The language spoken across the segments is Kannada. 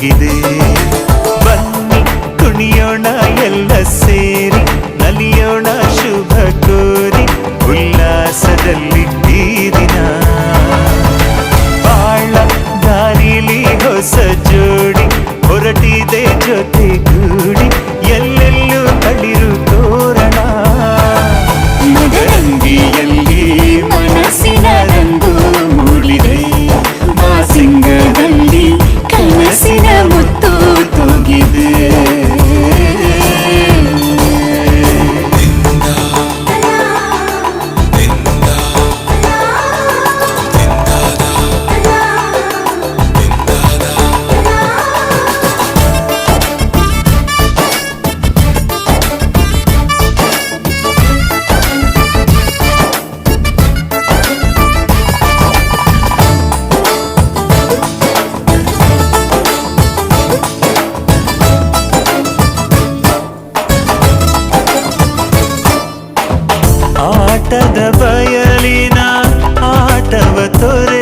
ತೂಗಿದೆ ಬನ್ನಿ, ಕುಣಿಯೋಣ ಎಲ್ಲ ಸೇರಿ, ನಲಿಯೋಣ ಶುಭ ಕೋರಿ, ಉಲ್ಲಾಸದಲ್ಲಿ ಈ ದಿನ. ಬಾಳ ದಾರಿಲಿ ಹೊಸ ಜೋಡಿ ಹೊರಟಿದೆ ಜೊತೆಗೂಡಿ ಆಟದ ಬಯಲಿನ ಆಟವ ತೊರೆದು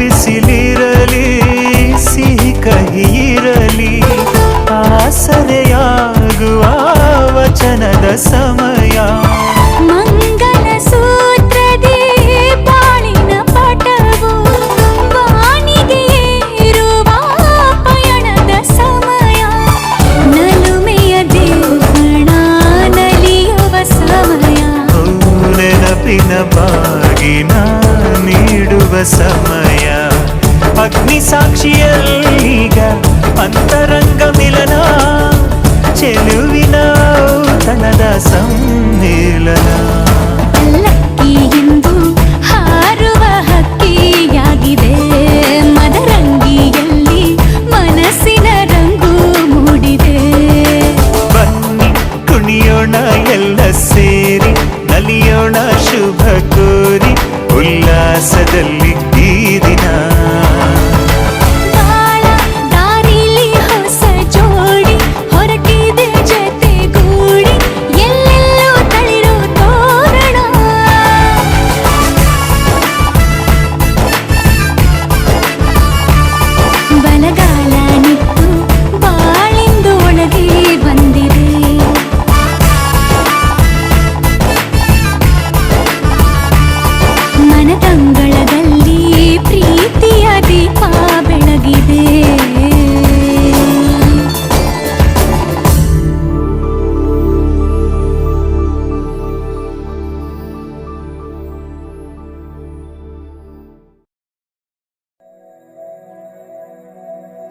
ಬಿಸಿಲಿರಲಿ ಸಿಹಿ ಕಹಿಯಿರಲಿ ಆಸರೆಯಾಗುವ ವಚನದ ಸಮಯ. ಮಂಗಲ ಸೂತ್ರದಿ ಬಾಳಿನ ಪಟವು ವಾಣಿಗೆ ಏರುವ ಪಯಣದ ಸಮಯ. ನಲುಮೆಯ ದೇವಣ ನಲಿಯುವ ಸಮಯ. ಓ, ನೆನಪಿನ ಬಾಗಿನ ನೀಡುವ ಸಮಯ. ಸಾಕ್ಷಿಯಲ್ಲೀಗ ಅಂತರಂಗ ಮಿಲನ ಚೆಲುವಿನ ತನದ ಸಮ್ಮಿಲನ ಪಲ್ಲಕ್ಕಿ ಎಂದು ಹಾರುವ ಹಕ್ಕಿಯಾಗಿದೆ ಮದರಂಗಿಯಲ್ಲಿ ಮನಸ್ಸಿನ ರಂಗು ಮೂಡಿದೆ. ಬನ್ನಿ ಕುಣಿಯೋಣ ಎಲ್ಲ ಸೇರಿ ನಲಿಯೋಣ ಶುಭ ಕೋರಿ ಉಲ್ಲಾಸದಲ್ಲಿ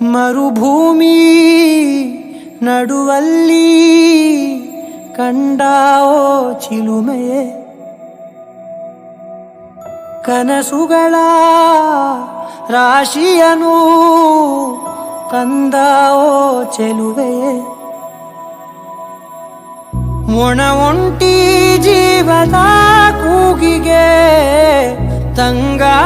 ಮರುಭೂಮಿ ನಡುವಲ್ಲಿ ಕಂಡಾವೋ ಚಿಲುಮೆಯೇ ಕನಸುಗಳ ರಾಶಿಯನು ತಂದಾವೋ ಚೆಲುವೆಯೇ ಒಂಟಿ ಜೀವದ ಕೂಗಿಗೆ ತಂಗಾಳಿ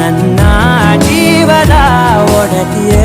ನನ್ನ ಜೀವದ ಒಡತಿಯೇ?